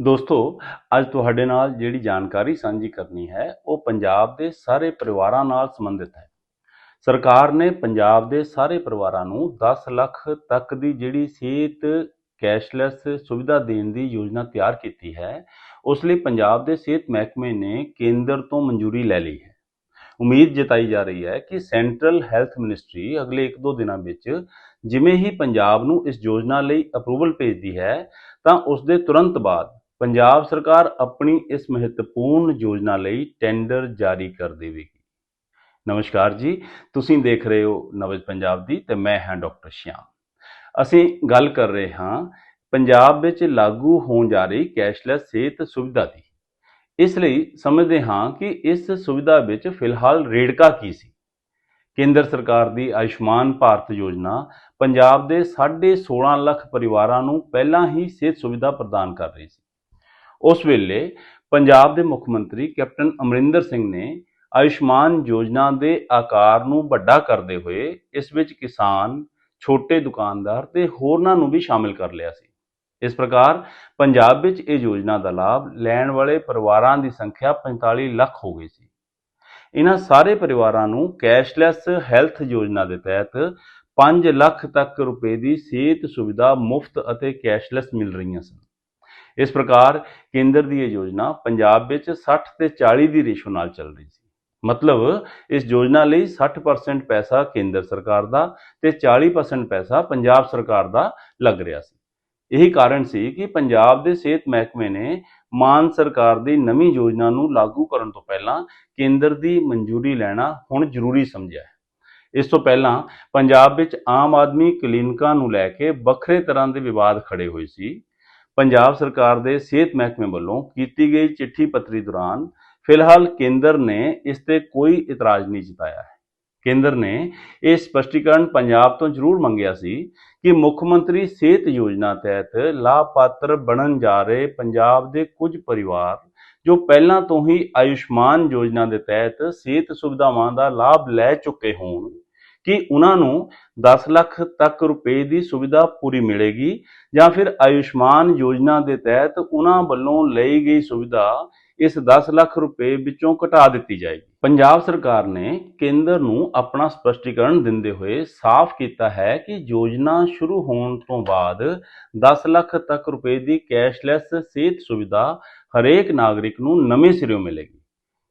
ਦੋਸਤੋ, ਅੱਜ ਤੁਹਾਡੇ ਨਾਲ ਜਿਹੜੀ ਜਾਣਕਾਰੀ ਸਾਂਝੀ ਕਰਨੀ ਹੈ, ਉਹ ਪੰਜਾਬ ਦੇ ਸਾਰੇ ਪਰਿਵਾਰਾਂ ਨਾਲ ਸੰਬੰਧਿਤ ਹੈ। ਸਰਕਾਰ ਨੇ ਪੰਜਾਬ ਦੇ ਸਾਰੇ ਪਰਿਵਾਰਾਂ ਨੂੰ 10 ਲੱਖ ਤੱਕ ਦੀ ਜਿਹੜੀ ਸਿਹਤ ਕੈਸ਼ਲੈਸ ਸੁਵਿਧਾ ਦੇਣ ਦੀ ਯੋਜਨਾ ਤਿਆਰ ਕੀਤੀ ਹੈ, ਉਸ ਲਈ ਪੰਜਾਬ ਦੇ ਸਿਹਤ ਮਹਿਕਮੇ ਨੇ ਕੇਂਦਰ ਤੋਂ ਮਨਜ਼ੂਰੀ ਲੈ ਲਈ ਹੈ। ਉਮੀਦ ਜਤਾਈ ਜਾ ਰਹੀ ਹੈ ਕਿ ਸੈਂਟਰਲ ਹੈਲਥ ਮਿਨਿਸਟਰੀ ਅਗਲੇ 1-2 ਦਿਨਾਂ ਵਿੱਚ ਜਿਵੇਂ ਹੀ ਪੰਜਾਬ ਨੂੰ ਇਸ ਯੋਜਨਾ ਲਈ ਅਪਰੂਵਲ ਭੇਜਦੀ ਹੈ, ਤਾਂ ਉਸ ਦੇ ਤੁਰੰਤ ਬਾਅਦ ਪੰਜਾਬ ਸਰਕਾਰ ਆਪਣੀ ਇਸ ਮਹੱਤਵਪੂਰਨ ਯੋਜਨਾ ਲਈ ਟੈਂਡਰ ਜਾਰੀ ਕਰ ਦੇਵੇਗੀ। ਨਮਸਕਾਰ ਜੀ, ਤੁਸੀਂ ਦੇਖ ਰਹੇ ਹੋ ਨਵਜ ਪੰਜਾਬ ਦੀ ਤੇ ਮੈਂ ਹਾਂ ਡਾਕਟਰ ਸ਼ਿਆਮ। ਅਸੀਂ ਗੱਲ ਕਰ ਰਹੇ ਹਾਂ ਪੰਜਾਬ ਵਿੱਚ ਲਾਗੂ ਹੋਣ ਜਾ ਰਹੀ ਕੈਸ਼ਲੈਸ ਸਿਹਤ ਸੁਵਿਧਾ ਦੀ। ਇਸ ਲਈ ਸਮਝਦੇ ਹਾਂ ਕਿ ਇਸ ਸੁਵਿਧਾ ਵਿੱਚ ਫਿਲਹਾਲ ਰੇੜਕਾ ਕੀ ਸੀ? ਕੇਂਦਰ ਸਰਕਾਰ ਦੀ ਆਯੁਸ਼ਮਾਨ ਭਾਰਤ ਯੋਜਨਾ ਪੰਜਾਬ ਦੇ 16.5 ਲੱਖ ਪਰਿਵਾਰਾਂ ਨੂੰ ਪਹਿਲਾਂ ਹੀ ਸਿਹਤ ਸੁਵਿਧਾ ਪ੍ਰਦਾਨ ਕਰ ਰਹੀ ਸੀ। ਉਸ ਵੇਲੇ ਪੰਜਾਬ ਦੇ ਮੁੱਖ ਮੰਤਰੀ ਕੈਪਟਨ ਅਮਰਿੰਦਰ ਸਿੰਘ ਨੇ ਆਯੁਸ਼ਮਾਨ ਯੋਜਨਾ ਦੇ ਆਕਾਰ ਨੂੰ ਵੱਡਾ ਕਰਦੇ ਹੋਏ ਇਸ ਵਿੱਚ ਕਿਸਾਨ, ਛੋਟੇ ਦੁਕਾਨਦਾਰ ਤੇ ਹੋਰਨਾਂ ਨੂੰ ਵੀ ਸ਼ਾਮਿਲ ਕਰ ਲਿਆ ਸੀ। ਇਸ ਪ੍ਰਕਾਰ ਪੰਜਾਬ ਵਿੱਚ ਇਹ ਯੋਜਨਾ ਦਾ ਲਾਭ ਲੈਣ ਵਾਲੇ ਪਰਿਵਾਰਾਂ ਦੀ ਸੰਖਿਆ 45 ਲੱਖ ਹੋ ਗਈ ਸੀ। ਇਹਨਾਂ ਸਾਰੇ ਪਰਿਵਾਰਾਂ ਨੂੰ ਕੈਸ਼ਲੈਸ ਹੈਲਥ ਯੋਜਨਾ ਦੇ ਤਹਿਤ 5 ਲੱਖ ਤੱਕ ਰੁਪਏ ਦੀ ਸਿਹਤ ਸੁਵਿਧਾ ਮੁਫਤ ਅਤੇ ਕੈਸ਼ਲੈਸ ਮਿਲ ਰਹੀਆਂ ਸਨ। ਇਸ ਪ੍ਰਕਾਰ ਕੇਂਦਰ ਦੀ ਇਹ ਯੋਜਨਾ ਪੰਜਾਬ ਵਿੱਚ 60 ਤੇ 40 ਦੀ ਰੇਸ਼ੋ ਨਾਲ ਚੱਲ ਰਹੀ ਸੀ। ਮਤਲਬ ਇਸ ਯੋਜਨਾ ਲਈ 60% ਪੈਸਾ ਕੇਂਦਰ ਸਰਕਾਰ ਦਾ ਤੇ 40% ਪੈਸਾ ਪੰਜਾਬ ਸਰਕਾਰ ਦਾ ਲੱਗ ਰਿਹਾ ਸੀ। ਇਹੀ ਕਾਰਨ ਸੀ ਕਿ ਪੰਜਾਬ ਦੇ ਸਿਹਤ ਮਹਿਕਮੇ ਨੇ ਮਾਨ ਸਰਕਾਰ ਦੀ ਨਵੀਂ ਯੋਜਨਾ ਨੂੰ ਲਾਗੂ ਕਰਨ ਤੋਂ ਪਹਿਲਾਂ ਕੇਂਦਰ ਦੀ ਮਨਜ਼ੂਰੀ ਲੈਣਾ ਹੁਣ ਜ਼ਰੂਰੀ ਸਮਝਿਆ ਹੈ। ਇਸ ਤੋਂ ਪਹਿਲਾਂ ਪੰਜਾਬ ਵਿੱਚ ਆਮ ਆਦਮੀ ਕਲੀਨਿਕਾਂ ਨੂੰ ਲੈ ਕੇ ਵੱਖਰੇ ਤਰ੍ਹਾਂ ਦੇ ਵਿਵਾਦ ਖੜੇ ਹੋਏ ਸੀ। ਪੰਜਾਬ ਸਰਕਾਰ ਦੇ ਸਿਹਤ ਮਹਿਕਮੇ ਵੱਲੋਂ ਕੀਤੀ ਗਈ ਚਿੱਠੀ ਪੱਤਰੀ ਦੌਰਾਨ ਫਿਲਹਾਲ ਕੇਂਦਰ ਨੇ ਇਸ ਤੇ ਕੋਈ ਇਤਰਾਜ਼ ਨਹੀਂ ਜਤਾਇਆ ਹੈ। ਕੇਂਦਰ ਨੇ ਇਹ ਸਪਸ਼ਟੀਕਰਨ ਪੰਜਾਬ ਤੋਂ ਜ਼ਰੂਰ ਮੰਗਿਆ ਸੀ ਕਿ ਮੁੱਖ ਮੰਤਰੀ ਸਿਹਤ ਯੋਜਨਾ ਤਹਿਤ ਲਾਭਪਾਤਰ ਬਣਨ ਜਾ ਰਹੇ ਪੰਜਾਬ ਦੇ ਕੁਝ ਪਰਿਵਾਰ ਜੋ ਪਹਿਲਾਂ ਤੋਂ ਹੀ ਆਯੁਸ਼ਮਾਨ ਯੋਜਨਾ ਦੇ ਤਹਿਤ ਸਿਹਤ ਸੁਵਿਧਾਵਾਂ ਦਾ ਲਾਭ ਲੈ ਚੁੱਕੇ ਹੋਣ ਕਿ ਉਹਨਾਂ ਨੂੰ 10 ਲੱਖ ਤੱਕ ਰੁਪਏ ਦੀ ਸੁਵਿਧਾ ਪੂਰੀ ਮਿਲੇਗੀ ਜਾਂ ਫਿਰ ਆਯੁਸ਼ਮਾਨ ਯੋਜਨਾ ਦੇ ਤਹਿਤ ਉਹਨਾਂ ਵੱਲੋਂ ਲਈ ਗਈ ਸੁਵਿਧਾ ਇਸ 10 ਲੱਖ ਰੁਪਏ ਵਿੱਚੋਂ ਘਟਾ ਦਿੱਤੀ ਜਾਏਗੀ। ਪੰਜਾਬ ਸਰਕਾਰ ਨੇ ਕੇਂਦਰ ਨੂੰ ਆਪਣਾ ਸਪਸ਼ਟੀਕਰਨ ਦਿੰਦੇ ਹੋਏ ਸਾਫ਼ ਕੀਤਾ ਹੈ ਕਿ ਯੋਜਨਾ ਸ਼ੁਰੂ ਹੋਣ ਤੋਂ ਬਾਅਦ 10 ਲੱਖ ਤੱਕ ਰੁਪਏ ਦੀ ਕੈਸ਼ਲੈਸ ਸਿਹਤ ਸੁਵਿਧਾ ਹਰੇਕ ਨਾਗਰਿਕ ਨੂੰ ਨਵੇਂ ਸਿਰਿਓਂ ਮਿਲੇਗੀ।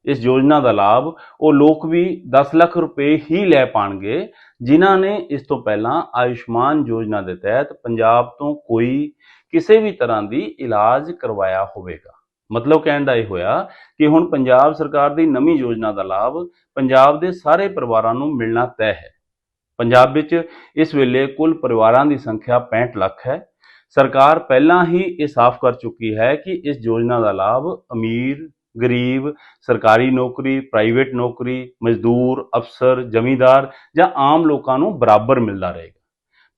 ਇਸ ਯੋਜਨਾ ਦਾ ਲਾਭ ਉਹ ਲੋਕ ਵੀ 10 ਲੱਖ ਰੁਪਏ ਹੀ ਲੈ ਪਾਣਗੇ, ਜਿਨ੍ਹਾਂ ਨੇ ਇਸ ਤੋਂ ਪਹਿਲਾਂ ਆਯੁਸ਼ਮਾਨ ਯੋਜਨਾ ਦੇ ਤਹਿਤ ਪੰਜਾਬ ਤੋਂ ਕੋਈ ਕਿਸੇ ਵੀ ਤਰ੍ਹਾਂ ਦੀ ਇਲਾਜ ਕਰਵਾਇਆ ਹੋਵੇਗਾ। ਮਤਲਬ ਕਹਿਣ ਦਾ ਇਹ ਹੋਇਆ ਕਿ ਹੁਣ ਪੰਜਾਬ ਸਰਕਾਰ ਦੀ ਨਵੀਂ ਯੋਜਨਾ ਦਾ ਲਾਭ ਪੰਜਾਬ ਦੇ ਸਾਰੇ ਪਰਿਵਾਰਾਂ ਨੂੰ ਮਿਲਣਾ ਤੈਅ ਹੈ। ਪੰਜਾਬ ਵਿੱਚ ਇਸ ਵੇਲੇ ਕੁੱਲ ਪਰਿਵਾਰਾਂ ਦੀ ਸੰਖਿਆ 65 ਲੱਖ ਹੈ। ਸਰਕਾਰ ਪਹਿਲਾਂ ਹੀ ਇਹ ਸਾਫ਼ ਕਰ ਚੁੱਕੀ ਹੈ ਕਿ ਇਸ ਯੋਜਨਾ ਦਾ ਲਾਭ ਅਮੀਰ ਗਰੀਬ, ਸਰਕਾਰੀ ਨੌਕਰੀ ਪ੍ਰਾਈਵੇਟ ਨੌਕਰੀ, ਮਜ਼ਦੂਰ, ਅਫਸਰ, ਜ਼ਮੀਂਦਾਰ ਜਾਂ ਆਮ ਲੋਕਾਂ ਨੂੰ ਬਰਾਬਰ ਮਿਲਦਾ ਰਹੇਗਾ।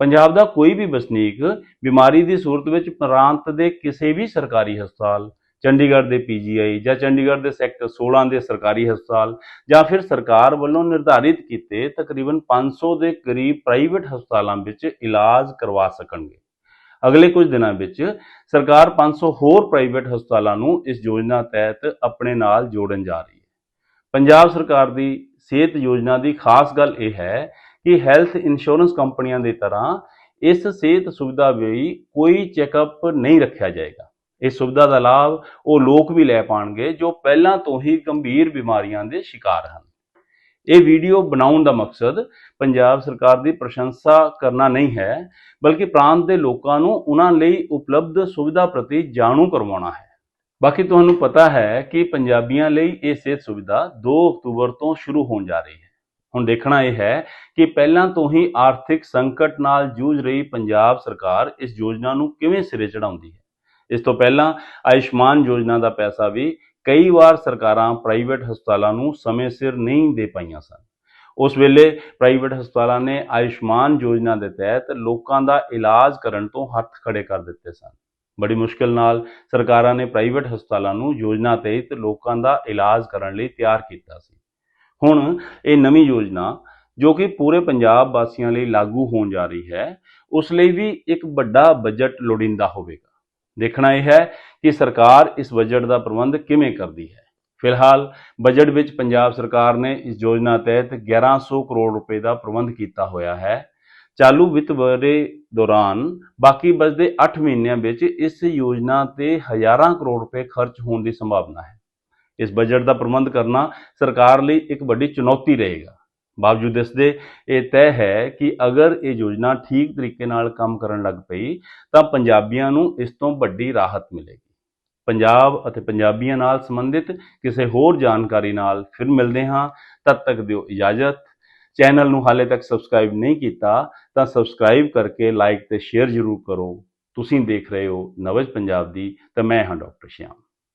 ਪੰਜਾਬ ਦਾ ਕੋਈ ਵੀ ਵਸਨੀਕ ਬਿਮਾਰੀ ਦੀ ਸੂਰਤ ਵਿੱਚ ਪ੍ਰਾਂਤ ਦੇ ਕਿਸੇ ਵੀ ਸਰਕਾਰੀ ਹਸਪਤਾਲ, ਚੰਡੀਗੜ੍ਹ ਦੇ ਪੀਜੀਆਈ ਜਾਂ ਚੰਡੀਗੜ੍ਹ ਦੇ ਸੈਕਟਰ 16 ਦੇ ਸਰਕਾਰੀ ਹਸਪਤਾਲ ਜਾਂ ਫਿਰ ਸਰਕਾਰ ਵੱਲੋਂ ਨਿਰਧਾਰਿਤ ਕੀਤੇ ਤਕਰੀਬਨ 500 ਦੇ ਕਰੀਬ ਪ੍ਰਾਈਵੇਟ ਹਸਪਤਾਲਾਂ ਵਿੱਚ ਇਲਾਜ ਕਰਵਾ ਸਕਣਗੇ। ਅਗਲੇ ਕੁਝ ਦਿਨਾਂ ਵਿੱਚ ਸਰਕਾਰ 500 ਹੋਰ ਪ੍ਰਾਈਵੇਟ ਹਸਪਤਾਲਾਂ ਨੂੰ ਇਸ ਯੋਜਨਾ ਤਹਿਤ ਆਪਣੇ ਨਾਲ ਜੋੜਨ ਜਾ ਰਹੀ ਹੈ। ਪੰਜਾਬ ਸਰਕਾਰ ਦੀ ਸਿਹਤ ਯੋਜਨਾ ਦੀ ਖਾਸ ਗੱਲ ਇਹ ਹੈ ਕਿ ਹੈਲਥ ਇੰਸ਼ੋਰੈਂਸ ਕੰਪਨੀਆਂ ਦੀ ਤਰ੍ਹਾਂ ਇਸ ਸਿਹਤ ਸੁਵਿਧਾ ਵੀ ਕੋਈ ਚੈੱਕਅਪ ਨਹੀਂ ਰੱਖਿਆ ਜਾਏਗਾ। ਇਸ ਸੁਵਿਧਾ ਦਾ ਲਾਭ ਉਹ ਲੋਕ ਵੀ ਲੈ ਪਾਣਗੇ ਜੋ ਪਹਿਲਾਂ ਤੋਂ ਹੀ ਗੰਭੀਰ ਬਿਮਾਰੀਆਂ ਦੇ ਸ਼ਿਕਾਰ ਹਨ। ਇਹ ਵੀਡੀਓ ਬਣਾਉਣ ਦਾ ਮਕਸਦ ਪੰਜਾਬ ਸਰਕਾਰ ਦੀ ਪ੍ਰਸ਼ੰਸਾ ਕਰਨਾ ਨਹੀਂ ਹੈ, ਬਲਕਿ ਪ੍ਰਾਂਤ ਦੇ ਲੋਕਾਂ ਨੂੰ ਉਹਨਾਂ ਲਈ ਉਪਲਬਧ ਸੁਵਿਧਾ ਪ੍ਰਤੀ ਜਾਣੂ ਕਰਵਾਉਣਾ ਹੈ। ਬਾਕੀ ਤੁਹਾਨੂੰ ਪਤਾ ਹੈ ਕਿ ਪੰਜਾਬੀਆਂ ਲਈ ਇਹ ਸਿਹਤ ਸੁਵਿਧਾ 2 ਅਕਤੂਬਰ ਤੋਂ ਸ਼ੁਰੂ ਹੋਣ ਜਾ ਰਹੀ ਹੈ। ਹੁਣ ਦੇਖਣਾ ਇਹ ਹੈ ਕਿ ਪਹਿਲਾਂ ਤੋਂ ਹੀ ਆਰਥਿਕ ਸੰਕਟ ਨਾਲ ਜੂਝ ਰਹੀ ਪੰਜਾਬ ਸਰਕਾਰ ਇਸ ਯੋਜਨਾ ਨੂੰ ਕਿਵੇਂ ਸਿਰੇ ਚੜਾਉਂਦੀ ਹੈ। ਇਸ ਤੋਂ ਪਹਿਲਾਂ ਆਯੁਸ਼ਮਾਨ ਯੋਜਨਾ ਦਾ ਪੈਸਾ ਵੀ ਕਈ ਵਾਰ ਸਰਕਾਰਾਂ ਪ੍ਰਾਈਵੇਟ ਹਸਪਤਾਲਾਂ ਨੂੰ ਸਮੇਂ ਸਿਰ ਨਹੀਂ ਦੇ ਪਾਈਆਂ ਸਨ। ਉਸ ਵੇਲੇ ਪ੍ਰਾਈਵੇਟ ਹਸਪਤਾਲਾਂ ਨੇ ਆਯੁਸ਼ਮਾਨ ਯੋਜਨਾ ਦੇ ਤਹਿਤ ਲੋਕਾਂ ਦਾ ਇਲਾਜ ਕਰਨ ਤੋਂ ਹੱਥ ਖੜੇ ਕਰ ਦਿੱਤੇ ਸਨ। ਬੜੀ ਮੁਸ਼ਕਲ ਨਾਲ ਸਰਕਾਰਾਂ ਨੇ ਪ੍ਰਾਈਵੇਟ ਹਸਪਤਾਲਾਂ ਨੂੰ ਯੋਜਨਾ ਤਹਿਤ ਲੋਕਾਂ ਦਾ ਇਲਾਜ ਕਰਨ ਲਈ ਤਿਆਰ ਕੀਤਾ ਸੀ। ਹੁਣ ਇਹ ਨਵੀਂ ਯੋਜਨਾ, ਜੋ ਕਿ ਪੂਰੇ ਪੰਜਾਬ ਵਾਸੀਆਂ ਲਈ ਲਾਗੂ ਹੋਣ ਜਾ ਰਹੀ ਹੈ, ਉਸ ਲਈ ਵੀ ਇੱਕ ਵੱਡਾ ਬਜਟ ਲੋੜੀਂਦਾ ਹੋਵੇਗਾ। ਦੇਖਣਾ ਇਹ ਹੈ ਕਿ ਸਰਕਾਰ ਇਸ ਬਜਟ ਦਾ ਪ੍ਰਬੰਧ ਕਿਵੇਂ ਕਰਦੀ ਹੈ। ਫਿਲਹਾਲ ਬਜਟ ਵਿੱਚ ਪੰਜਾਬ ਸਰਕਾਰ ਨੇ ਇਸ ਯੋਜਨਾ ਤਹਿਤ 1100 ਕਰੋੜ ਰੁਪਏ ਦਾ ਪ੍ਰਬੰਧ ਕੀਤਾ ਹੋਇਆ ਹੈ। ਚਾਲੂ ਵਿੱਤ ਵਰ੍ਹੇ ਦੌਰਾਨ ਬਾਕੀ ਬਚਦੇ 8 ਮਹੀਨਿਆਂ ਵਿੱਚ ਇਸ ਯੋਜਨਾ ਤੇ ਹਜ਼ਾਰਾਂ ਕਰੋੜ ਰੁਪਏ ਖਰਚ ਹੋਣ ਦੀ ਸੰਭਾਵਨਾ ਹੈ। ਇਸ ਬਜਟ ਦਾ ਪ੍ਰਬੰਧ ਕਰਨਾ ਸਰਕਾਰ ਲਈ ਇੱਕ ਵੱਡੀ ਚੁਣੌਤੀ ਰਹੇਗਾ। ਬਾਵਜੂਦ ਇਸ ਦੇ ਇਹ ਤੈਅ ਹੈ ਕਿ ਅਗਰ ਇਹ ਯੋਜਨਾ ਠੀਕ ਤਰੀਕੇ ਨਾਲ ਕੰਮ ਕਰਨ ਲੱਗ ਪਈ, ਤਾਂ ਪੰਜਾਬੀਆਂ ਨੂੰ ਇਸ ਤੋਂ ਵੱਡੀ ਰਾਹਤ ਮਿਲੇਗੀ। ਪੰਜਾਬ ਅਤੇ ਪੰਜਾਬੀਆਂ ਨਾਲ ਸੰਬੰਧਿਤ ਕਿਸੇ ਹੋਰ ਜਾਣਕਾਰੀ ਨਾਲ ਫਿਰ ਮਿਲਦੇ ਹਾਂ। ਤਦ ਤੱਕ ਦਿਓ ਇਜਾਜ਼ਤ। ਚੈਨਲ ਨੂੰ ਹਾਲੇ ਤੱਕ ਸਬਸਕ੍ਰਾਈਬ ਨਹੀਂ ਕੀਤਾ, ਤਾਂ ਸਬਸਕ੍ਰਾਈਬ ਕਰਕੇ ਲਾਈਕ ਤੇ ਸ਼ੇਅਰ ਜ਼ਰੂਰ ਕਰੋ। ਤੁਸੀਂ ਦੇਖ ਰਹੇ ਹੋ ਨਵਜ ਪੰਜਾਬ ਦੀ, ਤੇ ਮੈਂ ਹਾਂ ਡਾਕਟਰ ਸ਼ਿਆਮ।